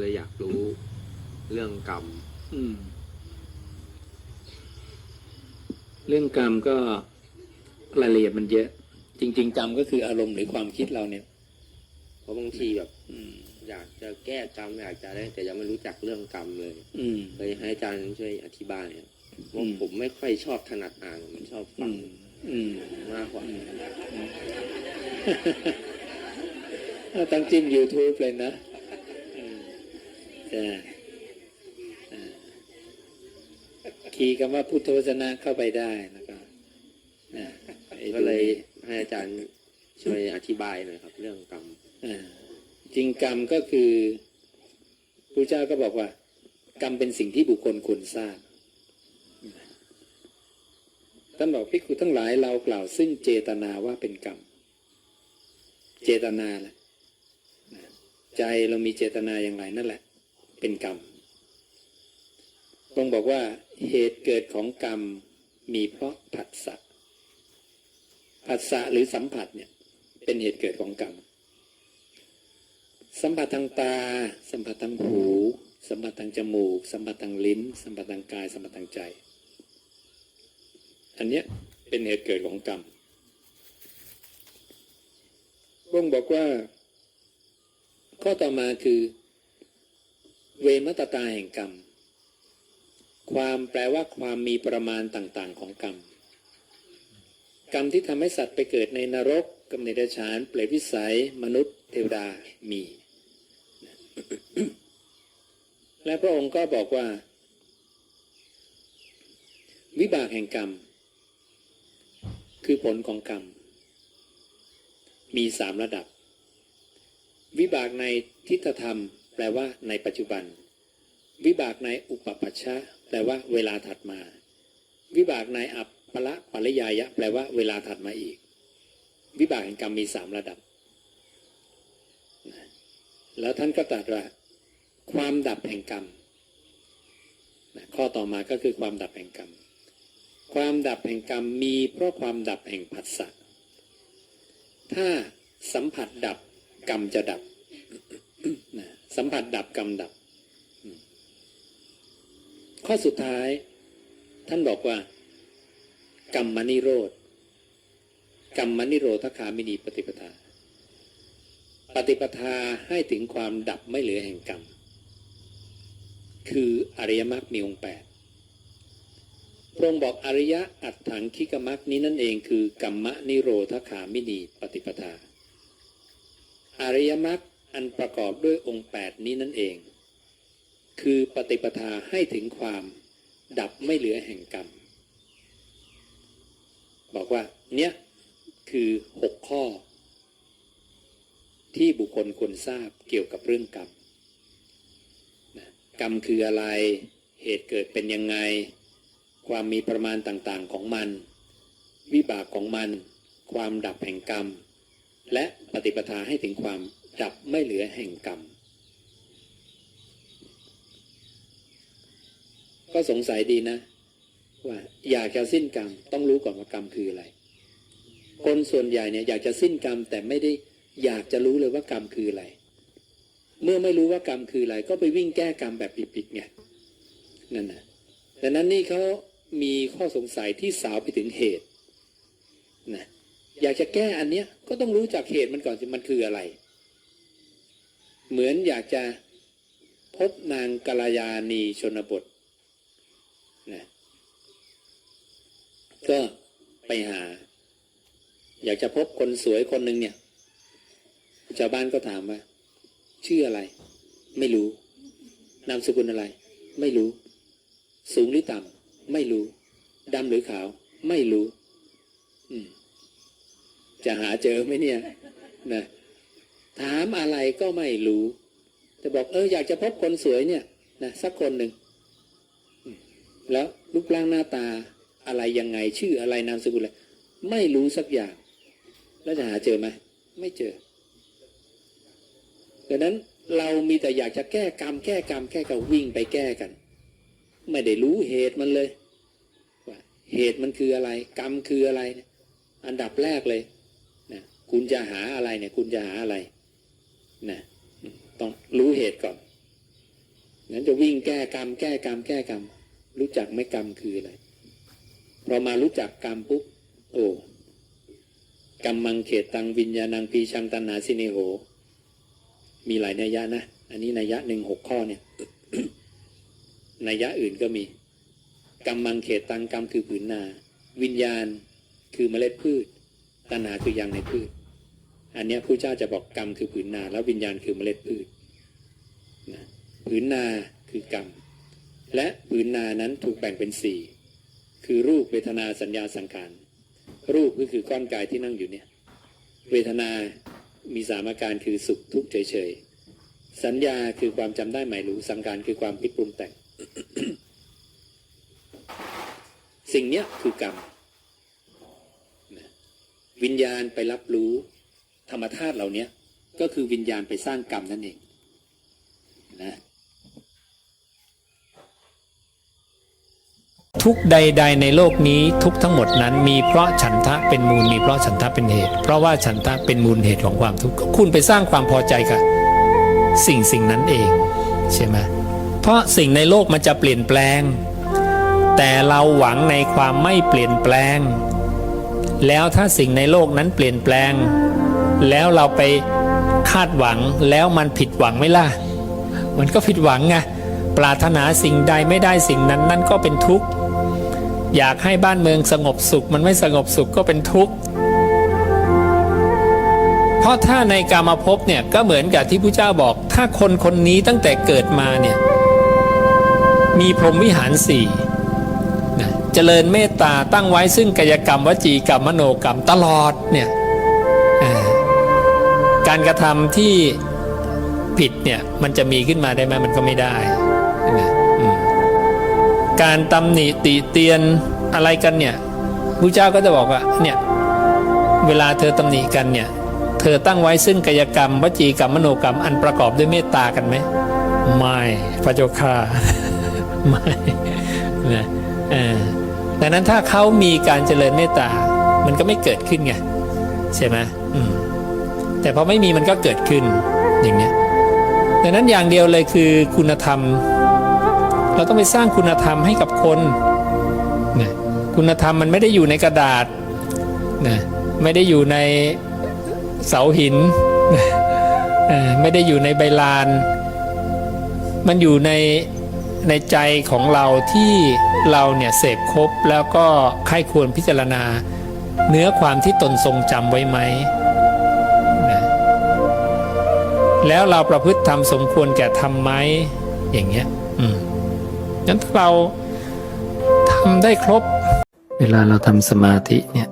เลยอยากรู้เรื่องกรรมอืมเรื่องกรรมก็รายละเอียดมันเยอะ จริง ๆกรรมก็คืออารมณ์หรือความคิดเราเนี่ย เพราะบางทีแบบอืมอยากจะแก้กรรมอยากจะได้แต่ยังไม่รู้จักเรื่องกรรมเลย อืมเลยให้อาจารย์ช่วยอธิบายครับว่าอืมผมไม่ค่อยชอบถนัดอ่านผมชอบฟัอืงมอืมมากกว่าตั้งจิ้ม YouTube เลยนะอืมจ้ะอ่า คีย์คำว่าพุทโธวจนะเข้าไปได้แล้วก็อ่าไอ้ก็เลยให้อาจารย์ช่วยอธิบายหน่อยครับ เรื่องกรรมอ่าจริงกรรมก็คือพระเจ้าก็บอกว่า กรรมเป็นสิ่งที่บุคคลควรทราบท่านบอกพิกขุทั้งหลายเรากล่าวซึ่งเจตนาว่าเป็นกรรม เจตนาแหละนะใจเรามีเจตนาอย่างไรนั่นแหละ เป็นกรรมตรงบอกว่าเหตุเกิดของกรรมมีเพราะผัสสะผัสสะหรือสัมผัสเนี่ยเป็นเหตุเกิดของกรรม สัมผัสทางตา สัมผัสทางหู สัมผัสทางจมูก สัมผัสทางลิ้น สัมผัสทางกาย สัมผัสทางใจ อันเนี้ยเป็นเหตุเกิดของกรรมบ่งบอกว่า ข้อต่อมาคือ เวมตตาแห่งกรรม ความแปลว่าความมีประมาณต่างๆ ของกรรม กรรมที่ทำให้สัตว์ไปเกิดในนรกกำเนิดฉานเปรตวิสัย มนุษย์เทวดามี และพระองค์ก็บอกว่า วิบากแห่งกรรม คือผลของกรรม มีสามระดับ วิบากในทิฏฐธรรม แปลว่าในปัจจุบัน วิบากในอุปปัชชะแปลว่าเวลาถัดมา วิบากในอัปปละปริยายะ แปลว่าเวลาถัดมาอีก วิบากแห่งกรรมมีสามระดับ แล้วท่านก็ตรัสว่าความดับแห่งกรรมข้อต่อมาก็คือความดับแห่งกรรม ความดับแห่งกรรมมีเพราะความดับแห่งผัสสะ ถ้าสัมผัสดับกรรมจะดับนะ สัมผัสดับกรรมดับ ข้อสุดท้าย ท่านบอกว่า กรรมนิโรธกรรมนิโรธคามินีปฏิปทา ปฏิปทาให้ถึงความดับไม่เหลือแห่งกรรม คืออริยมรรคมีองค์แปดพระองค์บอกอริยะอัตถังคิกมรรคนี้นั่นเองคือกรรมนิโรธขามินีปฏิปทา อริยมรรค อันประกอบด้วยองค์แปดนี้นั่นเอง คือปฏิปทาให้ถึงความดับไม่เหลือแห่งกรรม บอกว่า เนี่ยคือหกข้อ ที่บุคคลควรทราบเกี่ยวกับเรื่องกรรมนะกรรมคืออะไร เหตุเกิดเป็นยังไง ความมีประมาณต่างๆของมัน วิบากของมัน ความดับแห่งกรรม และปฏิปทาให้ถึงความ ดับไม่เหลือแห่งกรรม ก็สงสัยดีนะ ว่าอยากจะสิ้นกรรม ต้องรู้ก่อนว่ากรรมคืออะไร คนส่วนใหญ่เนี่ยอยากจะสิ้นกรรม แต่ไม่ได้อยากจะรู้เลยว่ากรรมคืออะไร เมื่อไม่รู้ว่ากรรมคืออะไร ก็ไปวิ่งแก้กรรมแบบปิดๆไงนั่นนะดังนั้นนี่เขามีข้อสงสัยที่สาวไปถึงเหตุนะอยากจะแก้อันเนี้ยก็ต้องรู้จักเหตุมันก่อนสิมันคืออะไร เหมือนอยากจะพบนางกัลยาณีชนบทนะก็ไปหา อยากจะพบคนสวยคนหนึ่งเนี่ยชาวบ้านก็ถามว่า ชื่ออะไร ไม่รู้ นามสกุลอะไร ไม่รู้ สูงหรือต่ำไม่รู้ดำหรือขาว ไม่รู้อืมจะหาเจอไหมเนี่ยนะ ถามอะไรก็ไม่รู้ แต่บอกเอออยากจะพบคนสวยเนี่ยนะสักคนหนึ่ง แล้วรูปร่างหน้าตาอะไรยังไงชื่ออะไรนามสกุลอะไรไม่รู้สักอย่าง แล้วจะหาเจอไหมไม่เจอดังนั้นเรามีแต่อยากจะแก้กรรม แก้กรรมแก้กรรมวิ่งไปแก้กัน ไม่ได้รู้เหตุมันเลยว่าเหตุมันคืออะไร กรรมคืออะไร อันดับแรกเลยนะคุณจะหาอะไรเนี่ย คุณจะหาอะไร นะต้องรู้เหตุก่อนนั้นจะวิ่งแก้กรรม แก้กรรม แก้กรรม รู้จักไม่กรรมคืออะไรพอมารู้จักกรรมปุ๊บโอ้กรรมังเขตตังวิญญาณังปีชังตันหาสิเนโห มีหลายนัยยะนะ อันนี้นัยยะหนึ่งหกข้อเนี่ยนัยยะอื่นก็มีกรรมังเขตตังกรรมคือผืนนา วิญญาณคือเมล็ดพืชตัณหาคือยางในพืช อันนี้ผู้เจ้าจะบอกกรรมคือผืนนา แล้ววิญญาณคือเมล็ดพืชนะผืนนาคือกรรม และผืนนานั้นถูกแบ่งเป็นสี่คือรูปเวทนาสัญญาสังขารรูปก็คือก้อนกายที่นั่งอยู่เนี่ย เวทนามีสามอาการคือสุขทุกข์เฉยๆสัญญาคือความจำได้หมายรู้สังขารคือความคิดปรุงแต่ง สิ่งเนี้ยคือกรรมวิญญาณไปรับรู้ ธรรมธาตุเหล่านี้ก็คือวิญญาณไปสร้างกรรมนั่นเองนะทุกใด ๆ ในโลกนี้ทุกทั้งหมดนั้นมีเพราะฉันทะเป็นมูลมีเพราะฉันทะเป็นเหตุ เพราะว่าฉันทะเป็นมูลเหตุของความทุกข์ก็คุณไปสร้างความพอใจกับสิ่งสิ่งนั้นเองใช่ไหมเพราะสิ่งในโลกมันจะเปลี่ยนแปลง แต่เราหวังในความไม่เปลี่ยนแปลง แล้วถ้าสิ่งในโลกนั้นเปลี่ยนแปลง แล้วเราไปคาดหวังแล้วมันผิดหวังไหมล่ะ มันก็ผิดหวังไงปรารถนาสิ่งใดไม่ได้สิ่งนั้นนั่นก็เป็นทุกข์ อยากให้บ้านเมืองสงบสุข มันไม่สงบสุขก็เป็นทุกข์ เพราะถ้าในกามภพเนี่ยก็เหมือนกับที่พระเจ้าบอก ถ้าคนคนนี้ตั้งแต่เกิดมาเนี่ยมีพรหมวิหารสี่นะเจริญเมตตาตั้งไว้ซึ่งกายกรรมวจีกรรมมโนกรรมตลอดเนี่ยอ การกระทำที่ผิดเนี่ยมันจะมีขึ้นมาได้ไหมมันก็ไม่ได้การตำหนิติเตียนอะไรกันเนี่ยพระเจ้าก็จะบอกว่าเนี่ยเวลาเธอตำหนิกันเนี่ยเธอตั้งไว้ซึ่งกายกรรมวจีกรรมมโนกรรมอันประกอบด้วยเมตตากันไหมไม่พระเจ้าค่ะไม่นะเออดังนั้นถ้าเขามีการเจริญเมตตา มันก็ไม่เกิดขึ้นไงใช่ไหม แต่พอไม่มีมันก็เกิดขึ้นอย่างเนี้ยดังนั้นอย่างเดียวเลยคือคุณธรรม เราต้องไปสร้างคุณธรรมให้กับคนนะคุณธรรมมันไม่ได้อยู่ในกระดาษนะไม่ได้อยู่ในเสาหินนะไม่ได้อยู่ในใบลาน มันอยู่ในในใจของเราที่เราเนี่ยเสพครบแล้วก็ใครควรพิจารณา เนื้อความที่ตนทรงจำไว้ไหม แล้วเราประพฤติทำสมควรแก่ทำไหมอย่างเงี้ย อืมงั้นถ้าเราทำได้ครบ เวลาเราทำสมาธิเนี่ย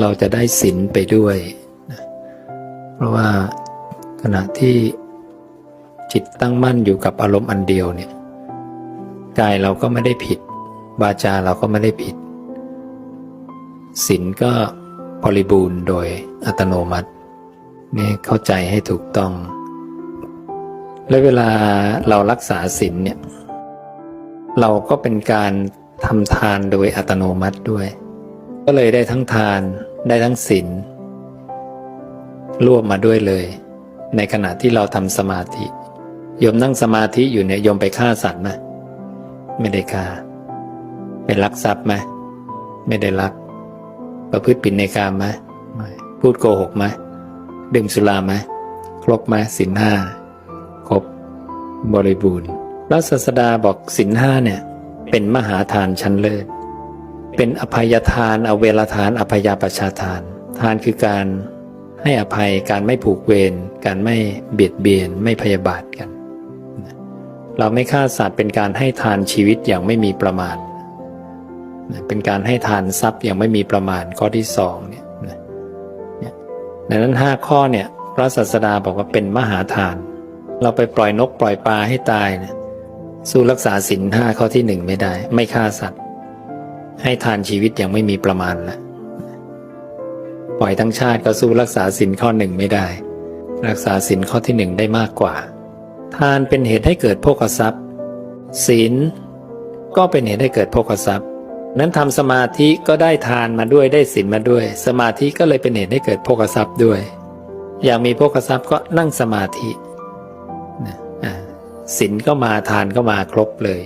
เราจะได้ศีลไปด้วยนะเพราะว่าขณะที่จิตตั้งมั่นอยู่กับอารมณ์อันเดียวเนี่ยกายเราก็ไม่ได้ผิด วาจาเราก็ไม่ได้ผิดศีลก็บริบูรณ์โดยอัตโนมัติ นี่เข้าใจให้ถูกต้อง และเวลาเรารักษาศีลเนี่ย เราก็เป็นการทำทานโดยอัตโนมัติด้วย ก็เลยได้ทั้งทานได้ทั้งศีลรวบมาด้วยเลย ในขณะที่เราทำสมาธิโยมนั่งสมาธิอยู่เนี่ยโยมไปฆ่าสัตว์ไหมไม่ได้ฆ่าไปลักทรัพย์ไหมไม่ได้ลัก ประพฤติผิดในกามไหมไม่พูดโกหกไหม ดื่มสุราไหมครบไหมศีลห้าครบบริบูรณ์พระศาสดาบอกสินห้าเนี่ย เป็นมหาทานชั้นเลิศ เป็นอภัยทานอเวลทาน อภัยาประชาทาน ทานคือการให้อภัยการไม่ผูกเวรการไม่เบียดเบียนไม่พยาบาทกัน เราไม่ฆ่าสัตว์เป็นการให้ทานชีวิตอย่างไม่มีประมาณเป็นการให้ทานทรัพย์อย่างไม่มีประมาณข้อที่สองเนี่ย ดังนั้นห้าข้อเนี่ยพระศาสดาบอกว่าเป็นมหาทาน เราไปปล่อยนกปล่อยปลาให้ตายเนี่ยสู้รักษาศีลห้าข้อที่หนึ่งไม่ได้ ไม่ฆ่าสัตว์ ให้ทานชีวิตย่างไม่มีประมาณล้วปล่อยทั้งชาติก็สู้รักษาศีลข้อหนึ่งไม่ได้ รักษาศีลข้อที่หนึ่งได้มากกว่า ทานเป็นเหตุให้เกิดโภคทรัพย์ศีลก็เป็นเหตุให้เกิดโภคทรัพย์ นั้นทำสมาธิก็ได้ทานมาด้วยได้ศีลมาด้วย สมาธิก็เลยเป็นเหตุให้เกิดโภคทรัพย์ด้วย อยากมีโภคทรัพย์ก็นั่งสมาธิศีลก็มาทานก็มาครบเลย